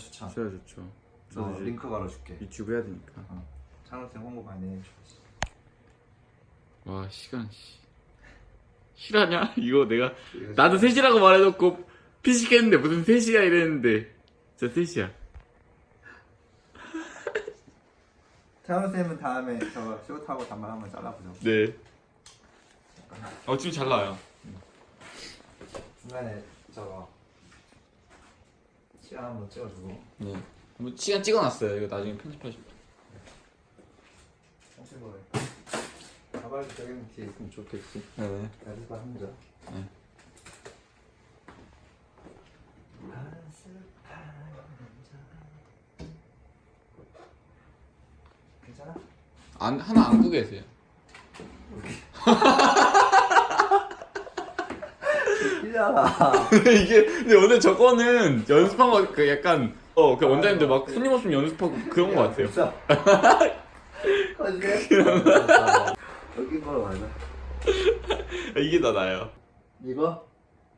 좋죠. 써야 좋죠. 너 저도 이제 링크 걸어줄게. 유튜브 해야 되니까. 찬호쌤 홍보 많이 해줘. 와 시간 씨. 실화냐? 이거 내가 나도 3시라고 말해놓고 피식했는데 무슨 3시야 이랬는데 진짜 3시야. 찬호쌤은 다음에 저거 쇼 타고 단발 한번 잘라보죠. 네. 어 지금 잘 나와요. 중간에 저거 시간 한번 찍어주고. 네. 뭐 시간 찍어놨어요. 이거 나중에 편집하시고. 혹시 뭐 가발 저기 뒤에 있으면 좋겠지. 네. 연습 합니다. 네. 괜찮아? 안 하나 안고 계세요. 이잖아. 이게 근데 오늘 저거는 연습한 거 그 약간 어 그 원장님들 막 손님 없으면 연습하고 그런 거 같아요. 어제 여기 걸어 가자. 이게 더 나아요. 이거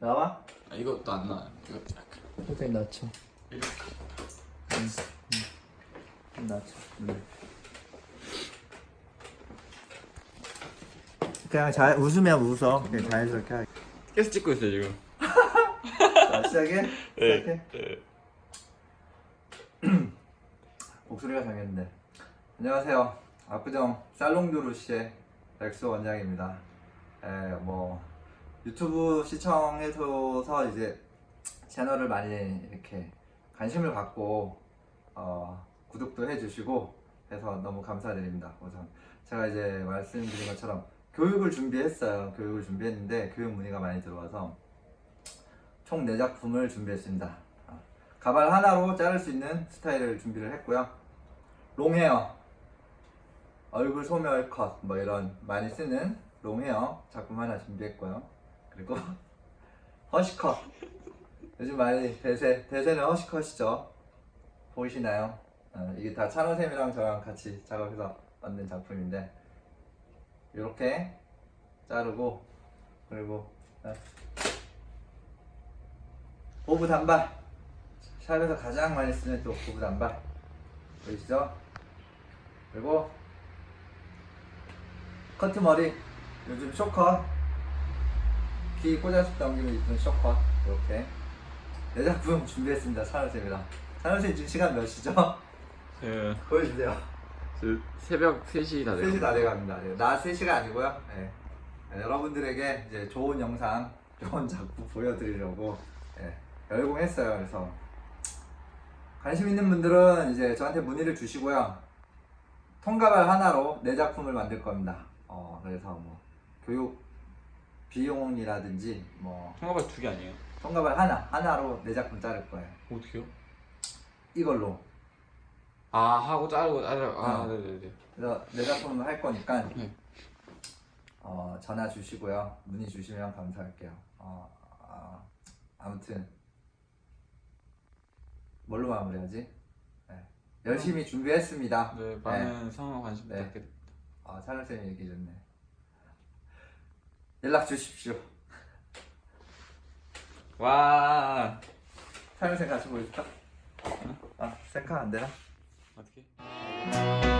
나와? 아, 이것도 안 나와요. 이거 약간 선생님 낮춰. 낮춰. 그냥 잘 웃으면 웃어. 그냥 자연스럽게 하게. 계속 찍고 있어요 지금. 자 시작해. 시작해. 네. 목소리가 작겠는데. 안녕하세요. 압구정 살롱드루시의 렉스 원장입니다. 에, 뭐 유튜브 시청해서 이제 채널을 많이 이렇게 관심을 갖고 어, 구독도 해주시고 해서 너무 감사드립니다. 우선 제가 이제 말씀드린 것처럼 교육을 준비했어요. 교육을 준비했는데 교육 문의가 많이 들어와서 총 4작품을 준비했습니다. 아, 가발 하나로 자를 수 있는 스타일을 준비를 했고요. 롱헤어, 얼굴 소멸 컷, 뭐 이런 많이 쓰는 롱헤어 작품 하나 준비했고요. 그리고 허쉬컷. 요즘 많이 대세, 대세는 허쉬컷이죠. 보이시나요? 어, 이게 다 찬호쌤이랑 저랑 같이 작업해서 만든 작품인데 이렇게 자르고 그리고 어, 보부 단발. 샵에서 가장 많이 쓰는 또 보부 단발. 보이시죠? 그리고 커트 머리. 요즘 쇼컷. 귀 꽂아서 넘기면 이쁜 쇼컷. 이렇게. 네 작품 준비했습니다. 찬호쌤이랑 찬호쌤 지금 시간 몇 시죠? 네. 보여주세요. 저 새벽 3시 다 3시 다 돼갑니다. 네, 낮 3시가 아니고요. 네. 네, 여러분들에게 이제 좋은 영상 좋은 작품 보여드리려고 네, 열공했어요. 그래서 관심 있는 분들은 이제 저한테 문의를 주시고요. 통가발 하나로 내 작품을 만들 겁니다. 어, 그래서 뭐 교육 비용이라든지 뭐 통화발 두개 아니에요? 통가발 하나 하나로 내 작품 자를 거예요. 어떻게요? 이걸로 아 하고 자르고 자르고 아 어. 네네네. 그래서 내 작품을 할 거니까 네. 어, 전화 주시고요 문의 주시면 감사할게요 어, 아, 아무튼 뭘로 마무리하지? 네. 열심히 준비했습니다 네 많은 상황 관심 네. 부탁드립니다. 아, 찬호쌤이 얘기 좋네 연락 주십시오 와 찬호쌤 같이 보여줄까? 아 셀카 안 되나? 어떻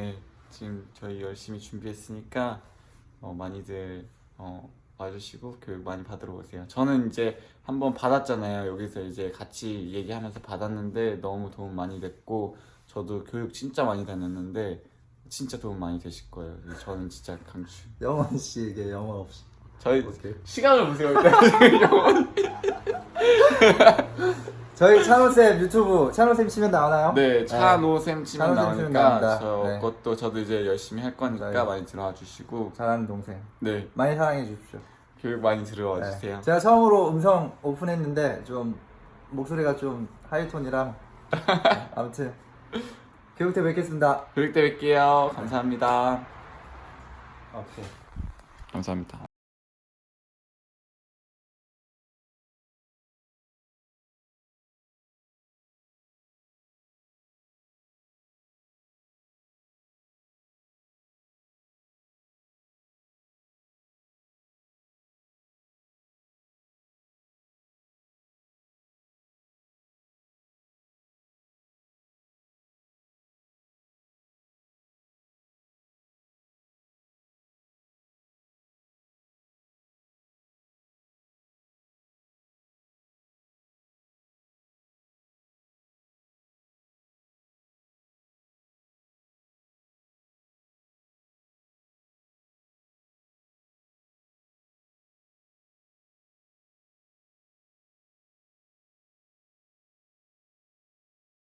네, 지금 저희 열심히 준비했으니까 어, 많이들 어, 와주시고 교육 많이 받으러 오세요. 저는 이제 한번 받았잖아요. 여기서 이제 같이 얘기하면서 받았는데 너무 도움 많이 됐고 저도 교육 진짜 많이 다녔는데 진짜 도움 많이 되실 거예요. 저는 진짜 강추. 영원 씨에게 영원 없이. 저희 오케이. 시간을 보세요. 일단. 저희 찬호쌤 유튜브 찬호쌤 치면 나오나요? 네, 치면 차노샘 치면 나오니까 나옵니다. 저 네. 것도 저도 이제 열심히 할 거니까 네. 많이 들어와 주시고 잘하는 동생. 네 많이 사랑해 주십시오. 교육 많이 들어와 네. 주세요. 제가 처음으로 음성 오픈했는데 좀 목소리가 좀 하이톤이랑 네, 아무튼 교육 때 뵙겠습니다. 교육 때 뵐게요. 감사합니다. 오케이. 감사합니다.